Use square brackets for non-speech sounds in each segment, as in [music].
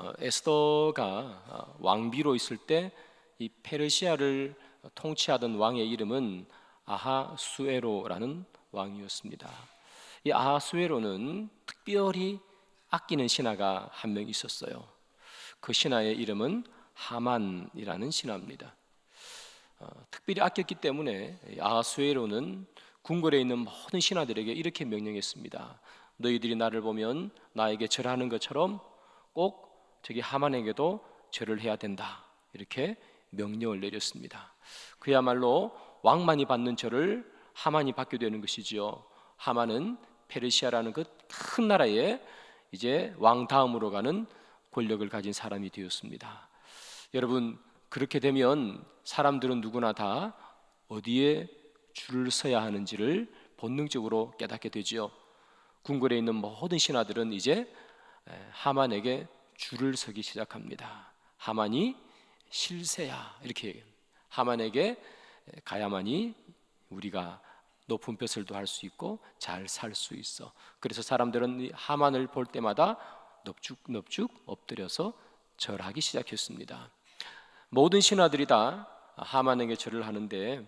어, 에스더가 어, 왕비로 있을 때 이 페르시아를 통치하던 왕의 이름은 아하수에로라는 왕이었습니다. 이 아하수에로는 특별히 아끼는 신하가 한 명 있었어요. 그 신하의 이름은 하만이라는 신하입니다. 어, 특별히 아꼈기 때문에 이 아하수에로는 궁궐에 있는 모든 신하들에게 이렇게 명령했습니다. 너희들이 나를 보면 나에게 절하는 것처럼 꼭 저기 하만에게도 절을 해야 된다. 이렇게 명령을 내렸습니다. 그야말로 왕만이 받는 절을 하만이 받게 되는 것이지요. 하만은 페르시아라는 그 큰 나라에 이제 왕 다음으로 가는 권력을 가진 사람이 되었습니다. 여러분 그렇게 되면 사람들은 누구나 다 어디에 줄을 서야 하는지를 본능적으로 깨닫게 되지요. 궁궐에 있는 모든 신하들은 이제 하만에게 줄을 서기 시작합니다. 하만이 실세야 이렇게. 하만에게 가야만이 우리가 높은 벼슬 도 할 수 있고 잘 살 수 있어. 그래서 사람들은 이 하만을 볼 때마다 넙죽 넙죽 엎드려서 절하기 시작했습니다. 모든 신하들이 다 하만에게 절을 하는데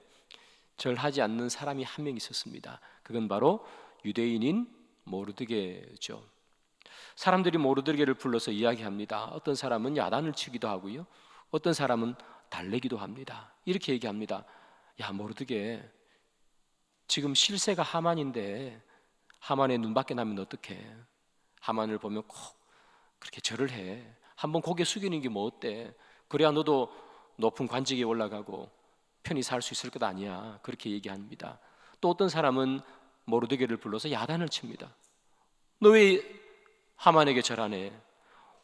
절하지 않는 사람이 한 명 있었습니다. 그건 바로 유대인인 모르드게죠. 사람들이 모르드게를 불러서 이야기합니다. 어떤 사람은 야단을 치기도 하고요. 어떤 사람은 달래기도 합니다. 이렇게 얘기합니다. 야 모르드게 지금 실세가 하만인데 하만의 눈밖에 나면 어떡해? 하만을 보면 꼭 그렇게 절을 해. 한번 고개 숙이는 게 뭐 어때? 그래야 너도 높은 관직에 올라가고 편히 살 수 있을 것 아니야. 그렇게 얘기합니다. 또 어떤 사람은 모르드게를 불러서 야단을 칩니다. 너왜 하만에게 절하네?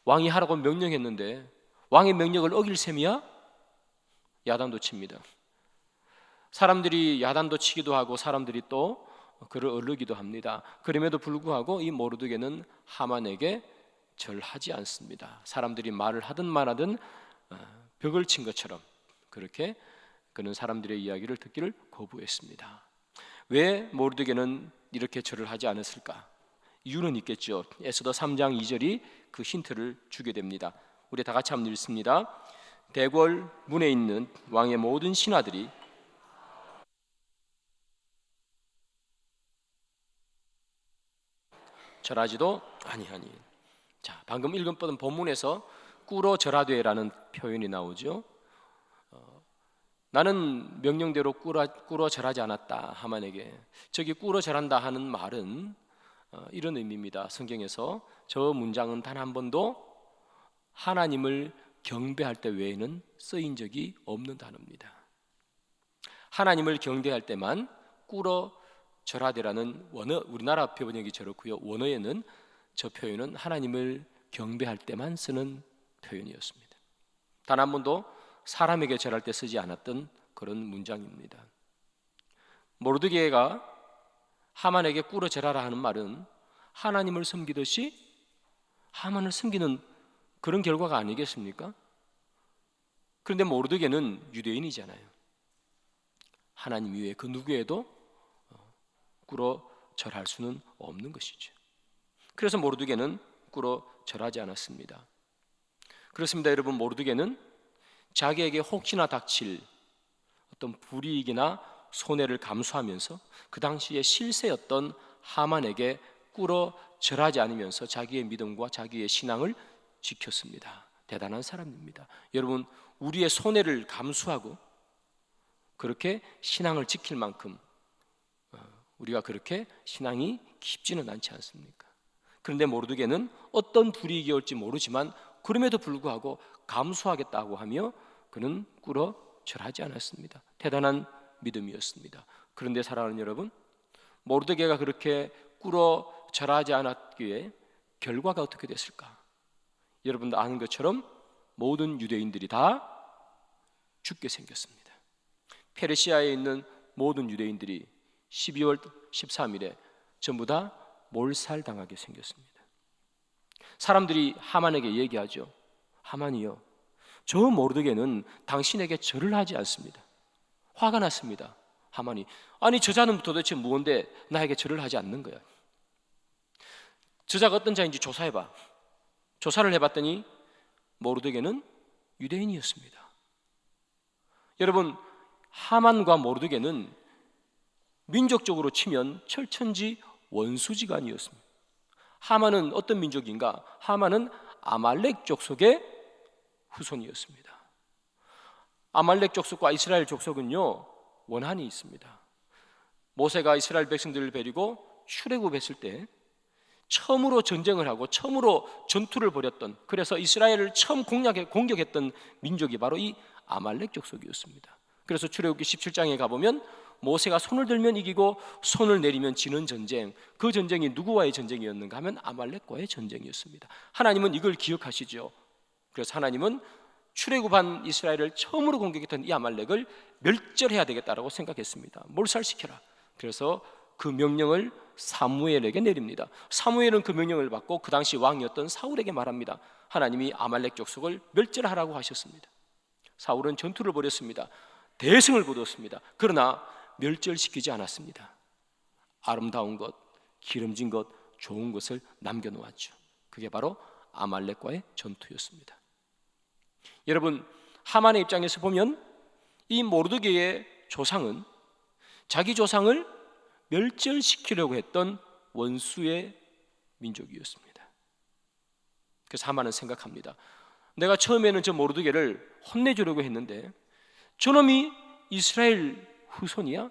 왕이 하라고 명령했는데 왕의 명령을 어길 셈이야? 야단도 칩니다. 사람들이 야단도 치기도 하고 사람들이 또 그를 어르기도 합니다. 그럼에도 불구하고 이 모르드게는 하만에게 절하지 않습니다. 사람들이 말을 하든 말하든 어, 벽을 친 것처럼 그렇게 그는 사람들의 이야기를 듣기를 거부했습니다. 왜 모르드게는 이렇게 절을 하지 않았을까? 이유는 있겠죠. 에스더 3장 2절이 그 힌트를 주게 됩니다. 우리 다 같이 한번 읽습니다. 대궐 문에 있는 왕의 모든 신하들이 절하지도 아니하니. 자, 방금 읽은 본문에서 꾸러 절하되라는 표현이 나오죠. 어, 나는 명령대로 꾸러, 절하지 않았다 하만에게. 저기 꾸러 절한다 하는 말은 어, 이런 의미입니다. 성경에서 저 문장은 단 한 번도 하나님을 경배할 때 외에는 쓰인 적이 없는 단어입니다. 하나님을 경배할 때만 꾸러 절하되라는 원어 우리나라 표본역이 저렇고요. 원어에는 저 표현은 하나님을 경배할 때만 쓰는 표현이었습니다. 단 한 번도 사람에게 절할 때 쓰지 않았던 그런 문장입니다. 모르드게가 하만에게 꿇어 절하라 하는 말은 하나님을 섬기듯이 하만을 섬기는 그런 결과가 아니겠습니까? 그런데 모르드게는 유대인이잖아요. 하나님 위에 그 누구에도 꿇어 절할 수는 없는 것이죠. 그래서 모르드게는 꿇어 절하지 않았습니다. 그렇습니다, 여러분. 모르드게는 자기에게 혹시나 닥칠 어떤 불이익이나 손해를 감수하면서 그 당시에 실세였던 하만에게 꿇어 절하지 않으면서 자기의 믿음과 자기의 신앙을 지켰습니다. 대단한 사람입니다. 여러분, 우리의 손해를 감수하고 그렇게 신앙을 지킬 만큼 어, 우리가 그렇게 신앙이 깊지는 않지 않습니까? 그런데 모르드게는 어떤 불이익이 올지 모르지만 그럼에도 불구하고 감수하겠다고 하며 그는 꿇어 절하지 않았습니다. 대단한 믿음이었습니다. 그런데 사랑하는 여러분, 모르드게가 그렇게 꿇어 절하지 않았기에 결과가 어떻게 됐을까? 여러분도 아는 것처럼 모든 유대인들이 다 죽게 생겼습니다. 페르시아에 있는 모든 유대인들이 12월 13일에 전부 다 몰살당하게 생겼습니다. 사람들이 하만에게 얘기하죠. 하만이요. 저 모르드게는 당신에게 절을 하지 않습니다. 화가 났습니다. 하만이 아니 저자는 도대체 무언데 나에게 절을 하지 않는 거야. 저자가 어떤 자인지 조사해봐. 조사를 해봤더니 모르드게는 유대인이었습니다. 여러분 하만과 모르드게는 민족적으로 치면 철천지 원수지간이었습니다. 하만은 어떤 민족인가? 하만은 아말렉 족속의 후손이었습니다. 아말렉 족속과 이스라엘 족속은요 원한이 있습니다. 모세가 이스라엘 백성들을 데리고 출애굽했을 때 처음으로 전쟁을 하고 처음으로 전투를 벌였던 그래서 이스라엘을 처음 공략해 공격했던 민족이 바로 이 아말렉 족속이었습니다. 그래서 출애굽기 17장에 가보면 모세가 손을 들면 이기고 손을 내리면 지는 전쟁 그 전쟁이 누구와의 전쟁이었는가 하면 아말렉과의 전쟁이었습니다. 하나님은 이걸 기억하시죠. 그래서 하나님은 출애굽한 이스라엘을 처음으로 공격했던 이 아말렉을 멸절해야 되겠다라고 생각했습니다. 몰살시켜라. 그래서 그 명령을 사무엘에게 내립니다. 사무엘은 그 명령을 받고 그 당시 왕이었던 사울에게 말합니다. 하나님이 아말렉 족속을 멸절하라고 하셨습니다. 사울은 전투를 벌였습니다. 대승을 거두었습니다. 그러나 멸절시키지 않았습니다. 아름다운 것, 기름진 것, 좋은 것을 남겨 놓았죠. 그게 바로 아말렉과의 전투였습니다. 여러분 하만의 입장에서 보면 이 모르드게의 조상은 자기 조상을 멸절시키려고 했던 원수의 민족이었습니다. 그래서 하만은 생각합니다. 내가 처음에는 저 모르드게를 혼내주려고 했는데 저놈이 이스라엘 후손이야?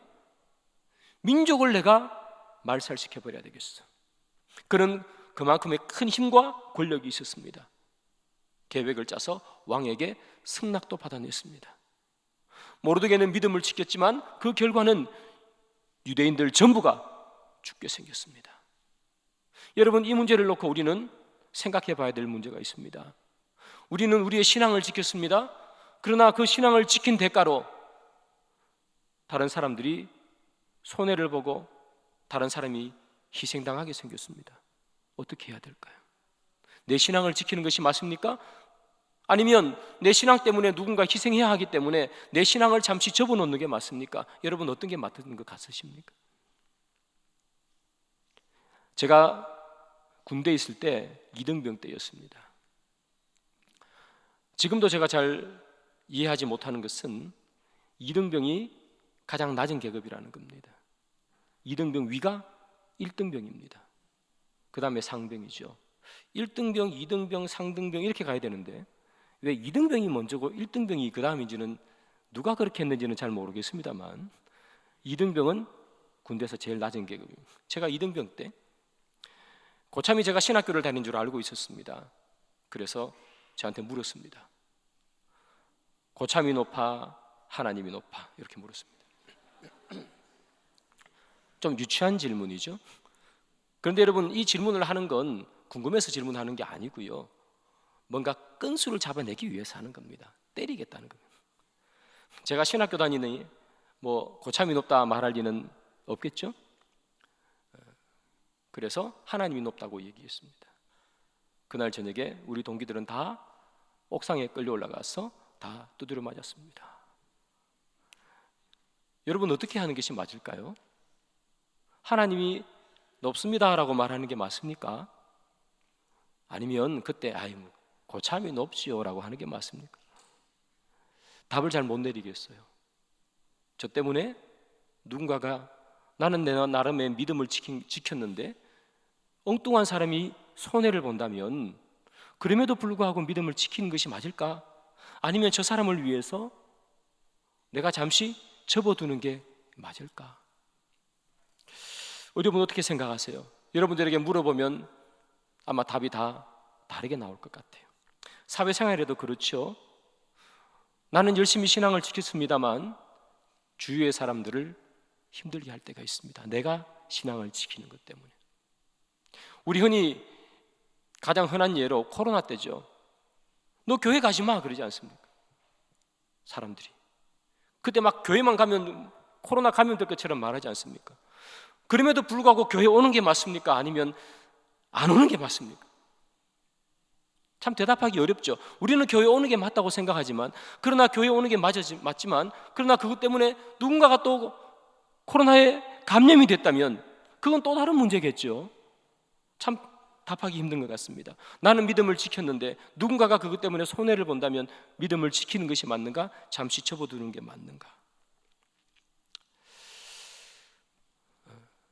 민족을 내가 말살시켜 버려야 되겠어. 그는 그만큼의 큰 힘과 권력이 있었습니다. 계획을 짜서 왕에게 승낙도 받아냈습니다. 모르드게는 믿음을 지켰지만 그 결과는 유대인들 전부가 죽게 생겼습니다. 여러분 이 문제를 놓고 우리는 생각해 봐야 될 문제가 있습니다. 우리는 우리의 신앙을 지켰습니다. 그러나 그 신앙을 지킨 대가로 다른 사람들이 손해를 보고 다른 사람이 희생당하게 생겼습니다. 어떻게 해야 될까요? 내 신앙을 지키는 것이 맞습니까? 아니면 내 신앙 때문에 누군가 희생해야 하기 때문에 내 신앙을 잠시 접어놓는 게 맞습니까? 여러분 어떤 게 맞는 것 같으십니까? 제가 군대 있을 때 이등병 때였습니다. 지금도 제가 잘 이해하지 못하는 것은 이등병이 가장 낮은 계급이라는 겁니다. 이등병 위가 1등병입니다. 그 다음에 상병이죠. 1등병, 2등병, 상등병 이렇게 가야 되는데 왜 2등병이 먼저고 1등병이 그 다음인지는 누가 그렇게 했는지는 잘 모르겠습니다만 2등병은 군대에서 제일 낮은 계급입니다. 제가 2등병 때 고참이 제가 신학교를 다닌 줄 알고 있었습니다. 그래서 저한테 물었습니다. 고참이 높아 하나님이 높아 이렇게 물었습니다. 좀 유치한 질문이죠. 그런데 여러분 이 질문을 하는 건 궁금해서 질문하는 게 아니고요. 뭔가 끈수를 잡아내기 위해서 하는 겁니다. 때리겠다는 겁니다. 제가 신학교 다니는 뭐 고참이 높다 말할 리는 없겠죠? 그래서 하나님이 높다고 얘기했습니다. 그날 저녁에 우리 동기들은 다 옥상에 끌려 올라가서 다 두드려 맞았습니다. 여러분 어떻게 하는 것이 맞을까요? 하나님이 높습니다라고 말하는 게 맞습니까? 아니면 그때 아이 뭐 고참이 높지요라고 하는 게 맞습니까? 답을 잘 못 내리겠어요. 저 때문에 누군가가 나는 내 나름의 믿음을 지켰는데 엉뚱한 사람이 손해를 본다면 그럼에도 불구하고 믿음을 지키는 것이 맞을까? 아니면 저 사람을 위해서 내가 잠시 접어두는 게 맞을까? 여러분 어떻게 생각하세요? 여러분들에게 물어보면 아마 답이 다 다르게 나올 것 같아요. 사회생활에도 그렇죠. 나는 열심히 신앙을 지켰습니다만 주위의 사람들을 힘들게 할 때가 있습니다. 내가 신앙을 지키는 것 때문에. 우리 흔히 가장 흔한 예로 코로나 때죠. 너 교회 가지 마 그러지 않습니까? 사람들이. 그때 막 교회만 가면 코로나 감염될 것처럼 말하지 않습니까? 그럼에도 불구하고 교회 오는 게 맞습니까? 아니면 안 오는 게 맞습니까? 참 대답하기 어렵죠. 우리는 교회 오는 게 맞다고 생각하지만, 그러나 교회 오는 게 맞지, 맞지만, 그러나 그것 때문에 누군가가 또 코로나에 감염이 됐다면, 그건 또 다른 문제겠죠. 참 답하기 힘든 것 같습니다. 나는 믿음을 지켰는데 누군가가 그것 때문에 손해를 본다면 믿음을 지키는 것이 맞는가? 잠시 접어두는 게 맞는가?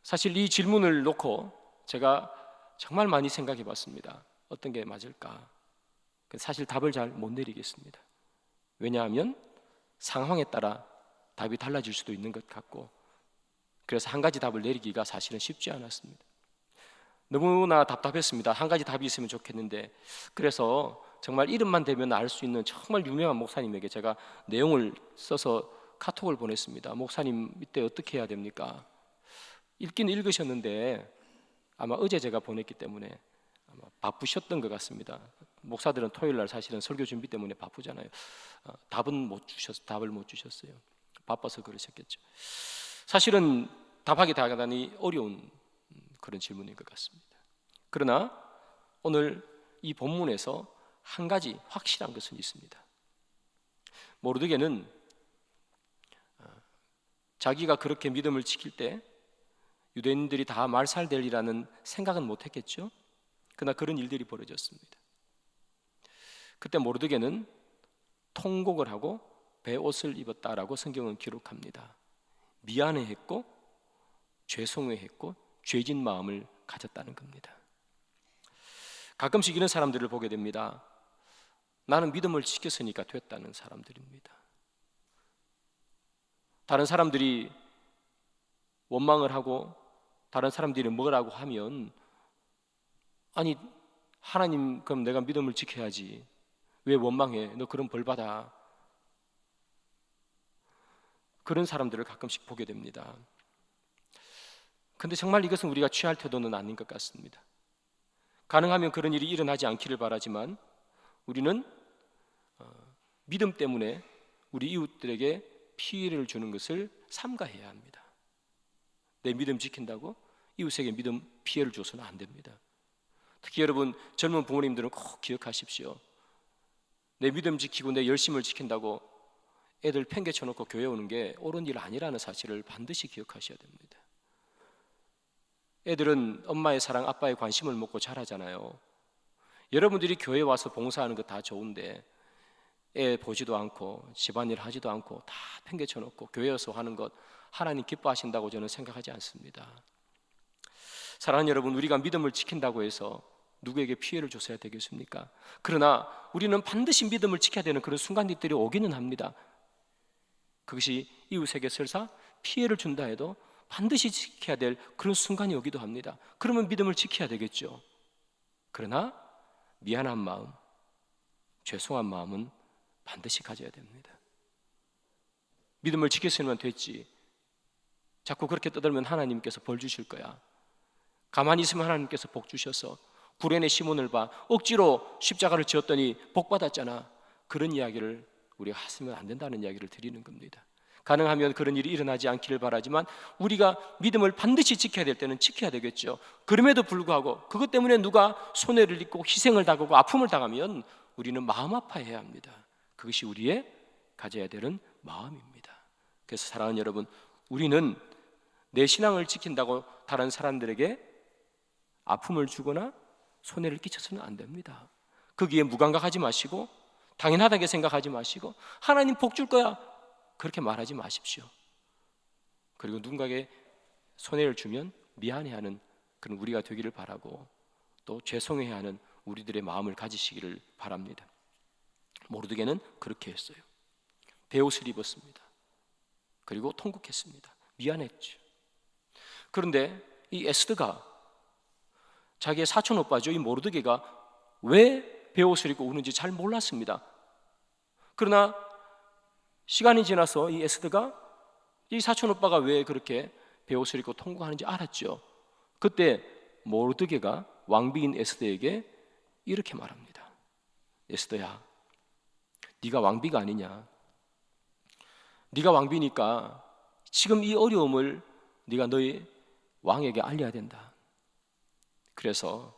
사실 이 질문을 놓고 제가 정말 많이 생각해 봤습니다. 어떤 게 맞을까? 사실 답을 잘 못 내리겠습니다. 왜냐하면 상황에 따라 답이 달라질 수도 있는 것 같고 그래서 한 가지 답을 내리기가 사실은 쉽지 않았습니다. 너무나 답답했습니다. 한 가지 답이 있으면 좋겠는데 그래서 정말 이름만 대면 알 수 있는 정말 유명한 목사님에게 제가 내용을 써서 카톡을 보냈습니다. 목사님 이때 어떻게 해야 됩니까? 읽긴 읽으셨는데 아마 어제 제가 보냈기 때문에 아마 바쁘셨던 것 같습니다. 목사들은 토요일 날 사실은 설교 준비 때문에 바쁘잖아요. 어, 답은 못 주셨 답을 못 주셨어요. 바빠서 그러셨겠죠. 사실은 답하기 대단히 어려운 그런 질문인 것 같습니다. 그러나 오늘 이 본문에서 한 가지 확실한 것은 있습니다. 모르드게는 어, 자기가 그렇게 믿음을 지킬 때 유대인들이 다 말살되리라는 생각은 못했겠죠. 그러나 그런 일들이 벌어졌습니다. 그때 모르드게는 통곡을 하고 배옷을 입었다라고 성경은 기록합니다. 미안해했고 죄송해했고 죄진 마음을 가졌다는 겁니다. 가끔씩 이런 사람들을 보게 됩니다. 나는 믿음을 지켰으니까 됐다는 사람들입니다. 다른 사람들이 원망을 하고 다른 사람들이 뭐라고 하면 아니 하나님 그럼 내가 믿음을 지켜야지 왜 원망해 너 그런 벌 받아 그런 사람들을 가끔씩 보게 됩니다. 근데 정말 이것은 우리가 취할 태도는 아닌 것 같습니다. 가능하면 그런 일이 일어나지 않기를 바라지만 우리는 어, 믿음 때문에 우리 이웃들에게 피해를 주는 것을 삼가해야 합니다. 내 믿음 지킨다고 이웃에게 믿음 피해를 줘서는 안 됩니다. 특히 여러분 젊은 부모님들은 꼭 기억하십시오. 내 믿음 지키고 내 열심을 지킨다고 애들 팽개쳐 놓고 교회 오는 게 옳은 일 아니라는 사실을 반드시 기억하셔야 됩니다. 애들은 엄마의 사랑, 아빠의 관심을 먹고 자라잖아요. 여러분들이 교회 와서 봉사하는 거 다 좋은데 애 보지도 않고 집안일 하지도 않고 다 팽개쳐 놓고 교회 와서 하는 것 하나님 기뻐하신다고 저는 생각하지 않습니다. 사랑하는 여러분, 우리가 믿음을 지킨다고 해서 누구에게 피해를 줬어야 되겠습니까? 그러나 우리는 반드시 믿음을 지켜야 되는 그런 순간들이 오기는 합니다. 그것이 이웃에게 설사 피해를 준다 해도 반드시 지켜야 될 그런 순간이 오기도 합니다. 그러면 믿음을 지켜야 되겠죠. 그러나 미안한 마음, 죄송한 마음은 반드시 가져야 됩니다. 믿음을 지켰으면 됐지. 자꾸 그렇게 떠들면 하나님께서 벌 주실 거야. 가만히 있으면 하나님께서 복 주셔서 구레네 시몬을 봐 억지로 십자가를 지었더니 복 받았잖아. 그런 이야기를 우리가 하시면 안 된다는 이야기를 드리는 겁니다. 가능하면 그런 일이 일어나지 않기를 바라지만 우리가 믿음을 반드시 지켜야 될 때는 지켜야 되겠죠. 그럼에도 불구하고 그것 때문에 누가 손해를 입고 희생을 당하고 아픔을 당하면 우리는 마음 아파해야 합니다. 그것이 우리의 가져야 되는 마음입니다. 그래서 사랑하는 여러분, 우리는 내 신앙을 지킨다고 다른 사람들에게 아픔을 주거나 손해를 끼쳐서는 안 됩니다. 거기에 무감각하지 마시고 당연하다게 생각하지 마시고 하나님 복 줄 거야 그렇게 말하지 마십시오. 그리고 누군가에게 손해를 주면 미안해하는 그런 우리가 되기를 바라고 또 죄송해하는 우리들의 마음을 가지시기를 바랍니다. 모르드게는 그렇게 했어요. 배옷을 입었습니다. 그리고 통곡했습니다. 미안했죠. 그런데 이 에스드가 자기의 사촌 오빠죠. 이 모르드게가 왜 배옷을 입고 우는지 잘 몰랐습니다. 그러나 시간이 지나서 이 에스드가 이 사촌 오빠가 왜 그렇게 배옷을 입고 통곡하는지 알았죠. 그때 모르드게가 왕비인 에스더에게 이렇게 말합니다. 에스더야, 네가 왕비가 아니냐? 네가 왕비니까 지금 이 어려움을 네가 너희 왕에게 알려야 된다. 그래서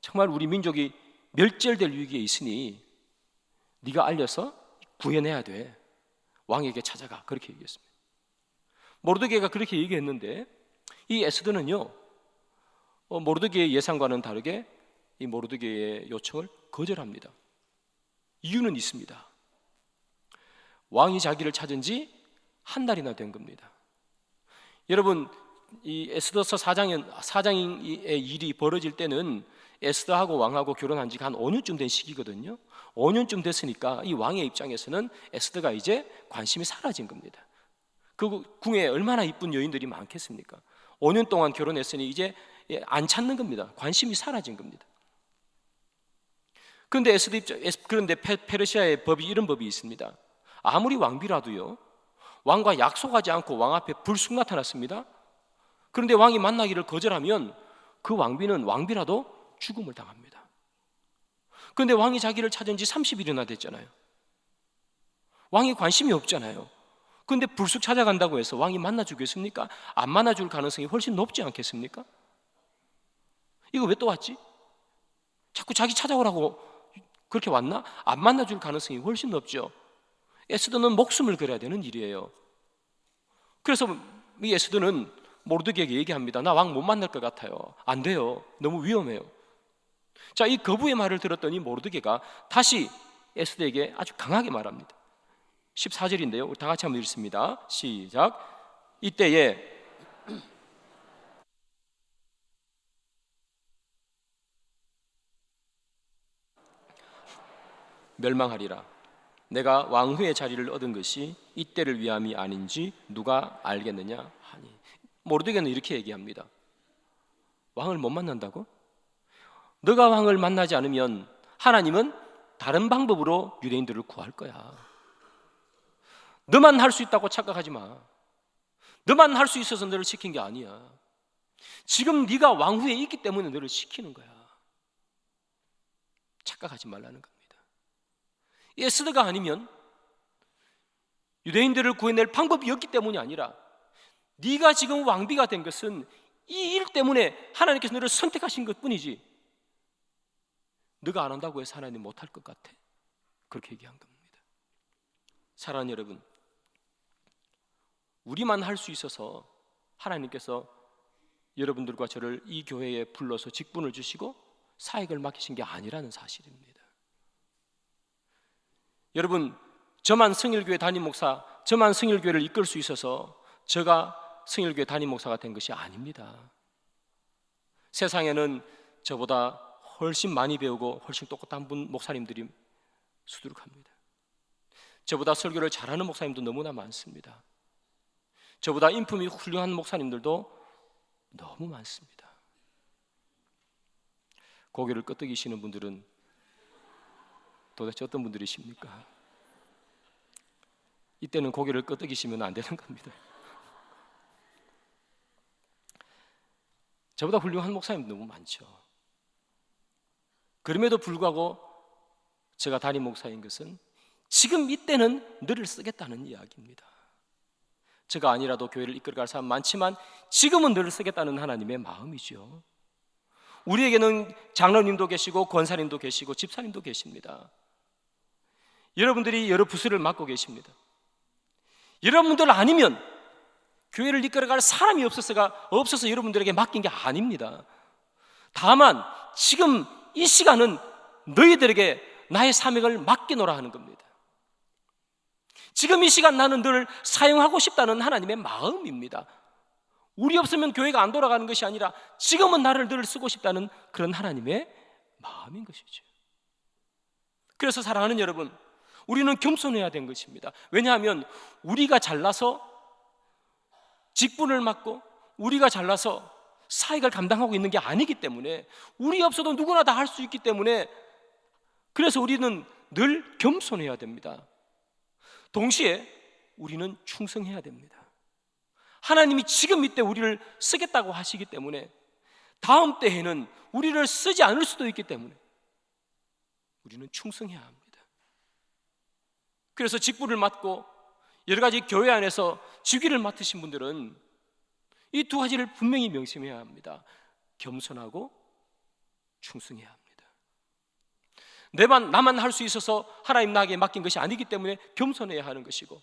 정말 우리 민족이 멸절될 위기에 있으니 네가 알려서 구해내야 돼. 왕에게 찾아가 그렇게 얘기했습니다. 모르드게가 그렇게 얘기했는데 이 에스더는요 어, 모르드게의 예상과는 다르게 이 모르드게의 요청을 거절합니다. 이유는 있습니다. 왕이 자기를 찾은 지 한 달이나 된 겁니다. 여러분 이 에스더서 사장의 사장의 일이 벌어질 때는 에스더하고 왕하고 결혼한 지가 한 5년쯤 된 시기거든요. 5년쯤 됐으니까 이 왕의 입장에서는 에스더가 이제 관심이 사라진 겁니다. 그 궁에 얼마나 이쁜 여인들이 많겠습니까? 5년 동안 결혼했으니 이제 안 찾는 겁니다. 관심이 사라진 겁니다. 그런데 에스더 입장 그런데 페르시아의 법이 이런 법이 있습니다. 아무리 왕비라도요. 왕과 약속하지 않고 왕 앞에 불쑥 나타났습니다. 그런데 왕이 만나기를 거절하면 그 왕비는 왕비라도 죽음을 당합니다. 그런데 왕이 자기를 찾은 지 30일이나 됐잖아요. 왕이 관심이 없잖아요. 그런데 불쑥 찾아간다고 해서 왕이 만나주겠습니까? 안 만나줄 가능성이 훨씬 높지 않겠습니까? 이거 왜 또 왔지? 자꾸 자기 찾아오라고 그렇게 왔나? 안 만나줄 가능성이 훨씬 높죠. 에스더는 목숨을 걸어야 되는 일이에요. 그래서 이 에스더는 모르드게에게 얘기합니다. 나 왕 못 만날 것 같아요. 안 돼요. 너무 위험해요. 자, 이 거부의 말을 들었더니 모르드게가 다시 에스더에게 아주 강하게 말합니다. 14절인데요. 우리 다 같이 한번 읽습니다. 시작. 이때에 멸망하리라. 내가 왕후의 자리를 얻은 것이 이때를 위함이 아닌지 누가 알겠느냐 모르드게는 이렇게 얘기합니다. 왕을 못 만난다고? 너가 왕을 만나지 않으면 하나님은 다른 방법으로 유대인들을 구할 거야. 너만 할 수 있다고 착각하지 마. 너만 할 수 있어서 너를 시킨 게 아니야. 지금 네가 왕후에 있기 때문에 너를 시키는 거야. 착각하지 말라는 겁니다. 에스더가 아니면 유대인들을 구해낼 방법이 없기 때문이 아니라 네가 지금 왕비가 된 것은 이 일 때문에 하나님께서 너를 선택하신 것뿐이지. 너가 안 한다고 해서 하나님 못할 것 같아. 그렇게 얘기한 겁니다. 사랑하는 여러분 우리만 할 수 있어서 하나님께서 여러분들과 저를 이 교회에 불러서 직분을 주시고 사역을 맡기신 게 아니라는 사실입니다. 여러분 저만 성일교회 담임 목사, 저만 성일교회를 이끌 수 있어서 제가 성일교회 담임 목사가 된 것이 아닙니다. 세상에는 저보다 훨씬 많이 배우고 훨씬 똑똑한 분 목사님들이 수두룩합니다. 저보다 설교를 잘하는 목사님도 너무나 많습니다. 저보다 인품이 훌륭한 목사님들도 너무 많습니다. 고개를 끄덕이시는 분들은 도대체 어떤 분들이십니까? 이때는 고개를 끄덕이시면 안 되는 겁니다. 저보다 훌륭한 목사님 너무 많죠. 그럼에도 불구하고 제가 담임 목사인 것은 지금 이때는 너를 쓰겠다는 이야기입니다. 제가 아니라도 교회를 이끌어갈 사람 많지만 지금은 너를 쓰겠다는 하나님의 마음이죠. 우리에게는 장로님도 계시고 권사님도 계시고 집사님도 계십니다. 여러분들이 여러 부서를 맡고 계십니다. 여러분들 아니면 교회를 이끌어갈 사람이 없어서가 없어서 여러분들에게 맡긴 게 아닙니다. 다만 지금 이 시간은 너희들에게 나의 사명을 맡기노라 하는 겁니다. 지금 이 시간 나는 너를 사용하고 싶다는 하나님의 마음입니다. 우리 없으면 교회가 안 돌아가는 것이 아니라 지금은 나를 늘 쓰고 싶다는 그런 하나님의 마음인 것이죠. 그래서 사랑하는 여러분, 우리는 겸손해야 된 것입니다. 왜냐하면 우리가 잘나서 직분을 맡고 우리가 잘나서 사역을 감당하고 있는 게 아니기 때문에 우리 없어도 누구나 다 할 수 있기 때문에 그래서 우리는 늘 겸손해야 됩니다. 동시에 우리는 충성해야 됩니다. 하나님이 지금 이때 우리를 쓰겠다고 하시기 때문에 다음 때에는 우리를 쓰지 않을 수도 있기 때문에 우리는 충성해야 합니다. 그래서 직분을 맡고 여러 가지 교회 안에서 직위를 맡으신 분들은 이 두 가지를 분명히 명심해야 합니다. 겸손하고 충성해야 합니다. 내만 나만 할 수 있어서 하나님 나에게 맡긴 것이 아니기 때문에 겸손해야 하는 것이고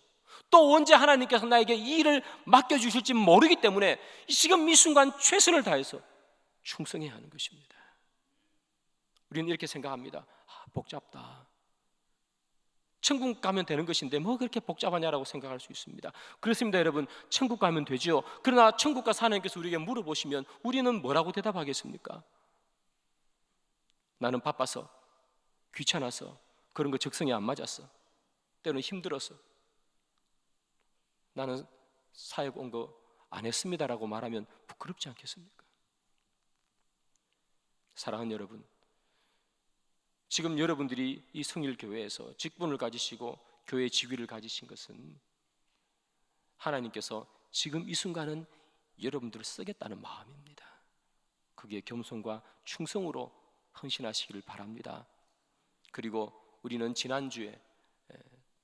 또 언제 하나님께서 나에게 이 일을 맡겨 주실지 모르기 때문에 지금 이 순간 최선을 다해서 충성해야 하는 것입니다. 우리는 이렇게 생각합니다. 아, 복잡다. 천국 가면 되는 것인데 뭐 그렇게 복잡하냐라고 생각할 수 있습니다. 그렇습니다, 여러분. 천국 가면 되죠. 그러나 천국과 하나님께서 우리에게 물어보시면 우리는 뭐라고 대답하겠습니까? 나는 바빠서 귀찮아서 그런 거 적성에 안 맞았어. 때로는 힘들어서 나는 사역 온 거 안 했습니다라고 말하면 부끄럽지 않겠습니까? 사랑하는 여러분, 지금 여러분들이 이 성일 교회에서 직분을 가지시고 교회 지위를 가지신 것은 하나님께서 지금 이 순간은 여러분들을 쓰겠다는 마음입니다. 그게 겸손과 충성으로 헌신하시기를 바랍니다. 그리고 우리는 지난주에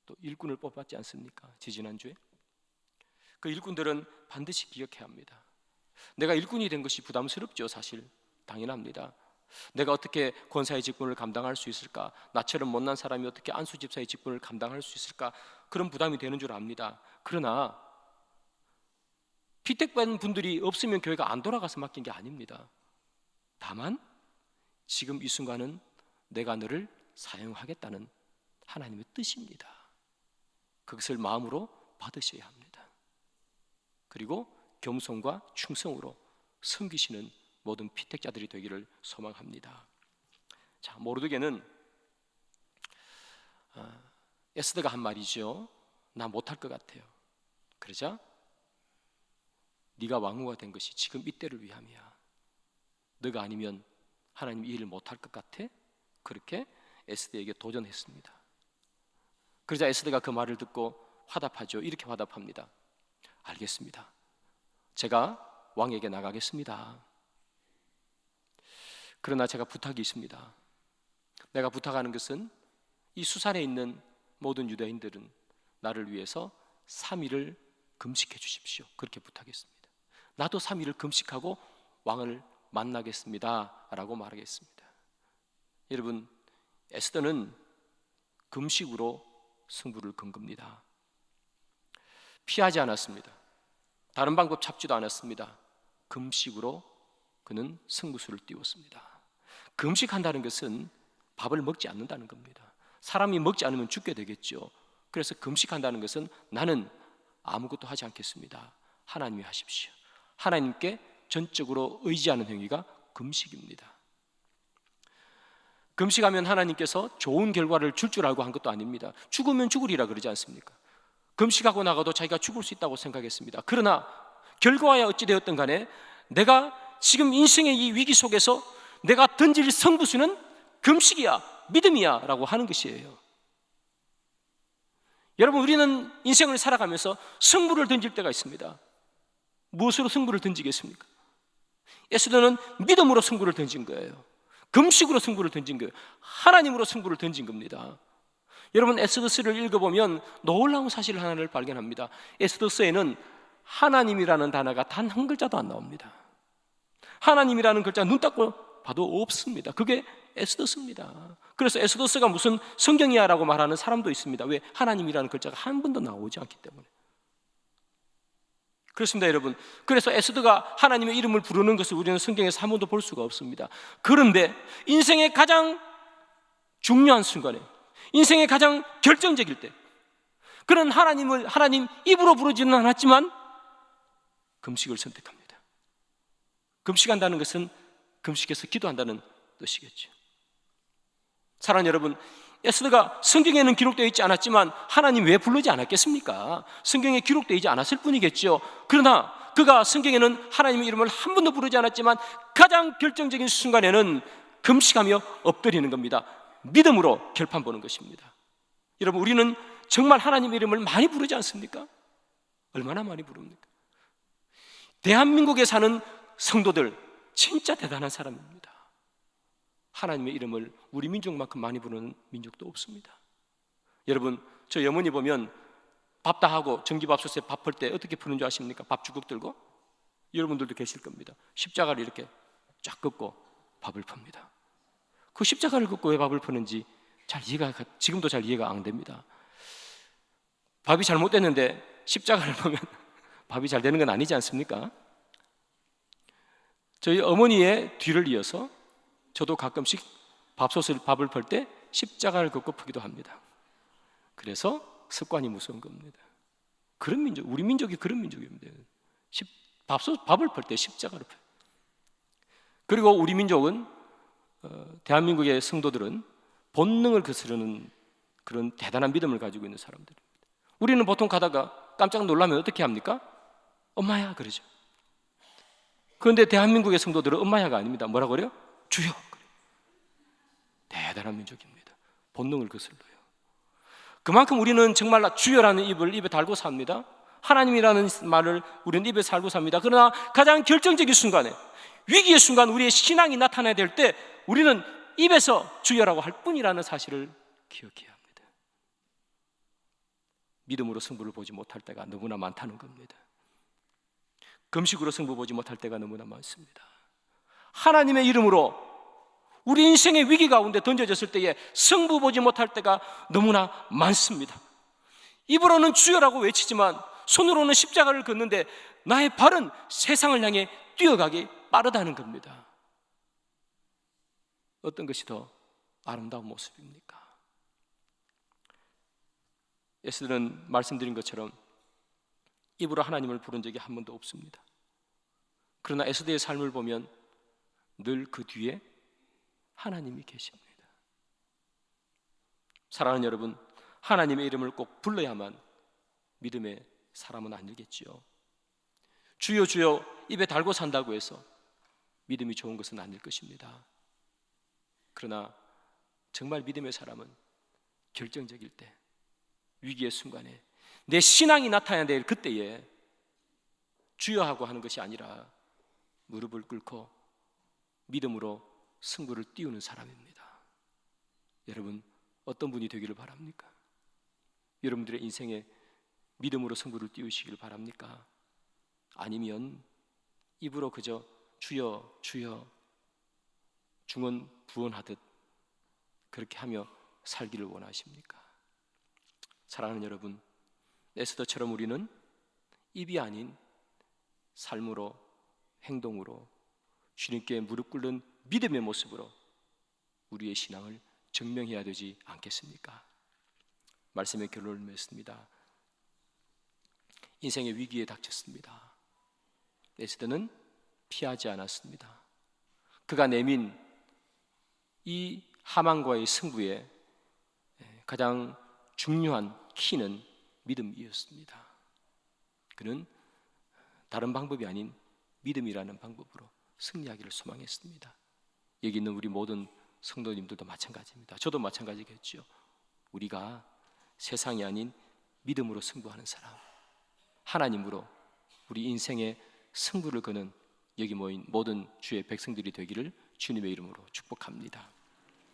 또 일꾼을 뽑았지 않습니까? 지지난주에 그 일꾼들은 반드시 기억해야 합니다. 내가 일꾼이 된 것이 부담스럽죠, 사실 당연합니다. 내가 어떻게 권사의 직분을 감당할 수 있을까? 나처럼 못난 사람이 어떻게 안수 집사의 직분을 감당할 수 있을까? 그런 부담이 되는 줄 압니다. 그러나 피택받은 분들이 없으면 교회가 안 돌아가서 맡긴 게 아닙니다. 다만 지금 이 순간은 내가 너를 사용하겠다는 하나님의 뜻입니다. 그것을 마음으로 받으셔야 합니다. 그리고 겸손과 충성으로 섬기시는 모든 피택자들이 되기를 소망합니다. 자, 모르드게는 어, 에스더가 한 말이죠. 나 못할 것 같아요. 그러자 네가 왕후가 된 것이 지금 이때를 위함이야. 너가 아니면 하나님 이 일을 못할 것 같아? 그렇게 에스더에게 도전했습니다. 그러자 에스더가 그 말을 듣고 화답하죠. 이렇게 화답합니다. 알겠습니다. 제가 왕에게 나가겠습니다. 그러나 제가 부탁이 있습니다. 내가 부탁하는 것은 이 수산에 있는 모든 유대인들은 나를 위해서 3일을 금식해 주십시오. 그렇게 부탁했습니다. 나도 3일을 금식하고 왕을 만나겠습니다. 라고 말하겠습니다. 여러분, 에스더는 금식으로 승부를 건 겁니다. 피하지 않았습니다. 다른 방법 잡지도 않았습니다. 금식으로 그는 승부수를 띄웠습니다. 금식한다는 것은 밥을 먹지 않는다는 겁니다. 사람이 먹지 않으면 죽게 되겠죠. 그래서 금식한다는 것은 나는 아무것도 하지 않겠습니다. 하나님이 하십시오. 하나님께 전적으로 의지하는 행위가 금식입니다. 금식하면 하나님께서 좋은 결과를 줄줄 알고 한 것도 아닙니다. 죽으면 죽으리라 그러지 않습니까? 금식하고 나가도 자기가 죽을 수 있다고 생각했습니다. 그러나 결과야 어찌 되었든 간에 내가 지금 인생의 이 위기 속에서 내가 던질 성부수는 금식이야, 믿음이야 라고 하는 것이에요. 여러분, 우리는 인생을 살아가면서 승부를 던질 때가 있습니다. 무엇으로 승부를 던지겠습니까? 에스더는 믿음으로 승부를 던진 거예요. 금식으로 승부를 던진 거예요. 하나님으로 승부를 던진 겁니다. 여러분 에스더스를 읽어보면 놀라운 사실 하나를 발견합니다. 에스더스에는 하나님이라는 단어가 단 한 글자도 안 나옵니다. 하나님이라는 글자 눈 닦고 봐도 없습니다. 그게 에스더스입니다. 그래서 에스더스가 무슨 성경이야라고 말하는 사람도 있습니다. 왜 하나님이라는 글자가 한 번도 나오지 않기 때문에. 그렇습니다, 여러분. 그래서 에스더가 하나님의 이름을 부르는 것을 우리는 성경에서 한 번도 볼 수가 없습니다. 그런데 인생의 가장 중요한 순간에, 인생의 가장 결정적일 때, 그런 하나님을 하나님 입으로 부르지는 않았지만 금식을 선택합니다. 금식한다는 것은 금식해서 기도한다는 뜻이겠죠. 사랑 여러분, 에스더가 성경에는 기록되어 있지 않았지만 하나님 왜 부르지 않았겠습니까? 성경에 기록되어 있지 않았을 뿐이겠죠. 그러나 그가 성경에는 하나님의 이름을 한 번도 부르지 않았지만 가장 결정적인 순간에는 금식하며 엎드리는 겁니다. 믿음으로 결판 보는 것입니다. 여러분, 우리는 정말 하나님의 이름을 많이 부르지 않습니까? 얼마나 많이 부릅니까? 대한민국에 사는 성도들 진짜 대단한 사람입니다. 하나님의 이름을 우리 민족만큼 많이 부르는 민족도 없습니다. 여러분, 저 어머니 보면 밥 다 하고 전기밥솥에 밥할 때 어떻게 푸는 줄 아십니까? 밥 주걱 들고 여러분들도 계실 겁니다. 십자가를 이렇게 쫙 긋고 밥을 풉니다. 그 십자가를 긋고 왜 밥을 푸는지 잘 이해가 지금도 잘 이해가 안 됩니다. 밥이 잘못됐는데 십자가를 [laughs] 보면 밥이 잘 되는 건 아니지 않습니까? 저희 어머니의 뒤를 이어서 저도 가끔씩 밥솥을 밥을 펄때 십자가를 걷고 푸기도 합니다. 그래서 습관이 무서운 겁니다. 그런 민족, 우리 민족이 그런 민족입니다. 십, 밥솥 밥을 펄때 십자가를 펴. 그리고 우리 민족은 어, 대한민국의 성도들은 본능을 거스르는 그런 대단한 믿음을 가지고 있는 사람들입니다. 우리는 보통 가다가 깜짝 놀라면 어떻게 합니까? 엄마야 그러죠. 그런데 대한민국의 성도들은 엄마야가 아닙니다. 뭐라고 그래요? 주여. 대단한 민족입니다. 본능을 거슬러요. 그만큼 우리는 정말 주여라는 입을 입에 달고 삽니다. 하나님이라는 말을 우리는 입에 살고 삽니다. 그러나 가장 결정적인 순간에 위기의 순간 우리의 신앙이 나타나야 될 때 우리는 입에서 주여라고 할 뿐이라는 사실을 기억해야 합니다. 믿음으로 승부를 보지 못할 때가 너무나 많다는 겁니다. 금식으로 승부 보지 못할 때가 너무나 많습니다. 하나님의 이름으로 우리 인생의 위기 가운데 던져졌을 때에 승부 보지 못할 때가 너무나 많습니다. 입으로는 주여라고 외치지만 손으로는 십자가를 걷는데 나의 발은 세상을 향해 뛰어가기 빠르다는 겁니다. 어떤 것이 더 아름다운 모습입니까? 에스들은 말씀드린 것처럼 입으로 하나님을 부른 적이 한 번도 없습니다. 그러나 에스더의 삶을 보면 늘 그 뒤에 하나님이 계십니다. 사랑하는 여러분, 하나님의 이름을 꼭 불러야만 믿음의 사람은 아니겠지요. 주여 주여 입에 달고 산다고 해서 믿음이 좋은 것은 아닐 것입니다. 그러나 정말 믿음의 사람은 결정적일 때 위기의 순간에 내 신앙이 나타나야 될 그때에 주여하고 하는 것이 아니라 무릎을 꿇고 믿음으로 승부를 띄우는 사람입니다. 여러분 어떤 분이 되기를 바랍니까? 여러분들의 인생에 믿음으로 승부를 띄우시기를 바랍니까? 아니면 입으로 그저 주여 주여 중언 부언하듯 그렇게 하며 살기를 원하십니까? 사랑하는 여러분, 에스더처럼 우리는 입이 아닌 삶으로 행동으로 주님께 무릎 꿇는 믿음의 모습으로 우리의 신앙을 증명해야 되지 않겠습니까? 말씀의 결론을 맺습니다. 인생의 위기에 닥쳤습니다. 에스더는 피하지 않았습니다. 그가 내민 이 하만과의 승부에 가장 중요한 키는 믿음이었습니다. 그는 다른 방법이 아닌 믿음이라는 방법으로 승리하기를 소망했습니다. 여기 있는 우리 모든 성도님들도 마찬가지입니다. 저도 마찬가지겠죠. 우리가 세상이 아닌 믿음으로 승부하는 사람, 하나님으로 우리 인생의 승부를 거는 여기 모인 모든 주의 백성들이 되기를 주님의 이름으로 축복합니다.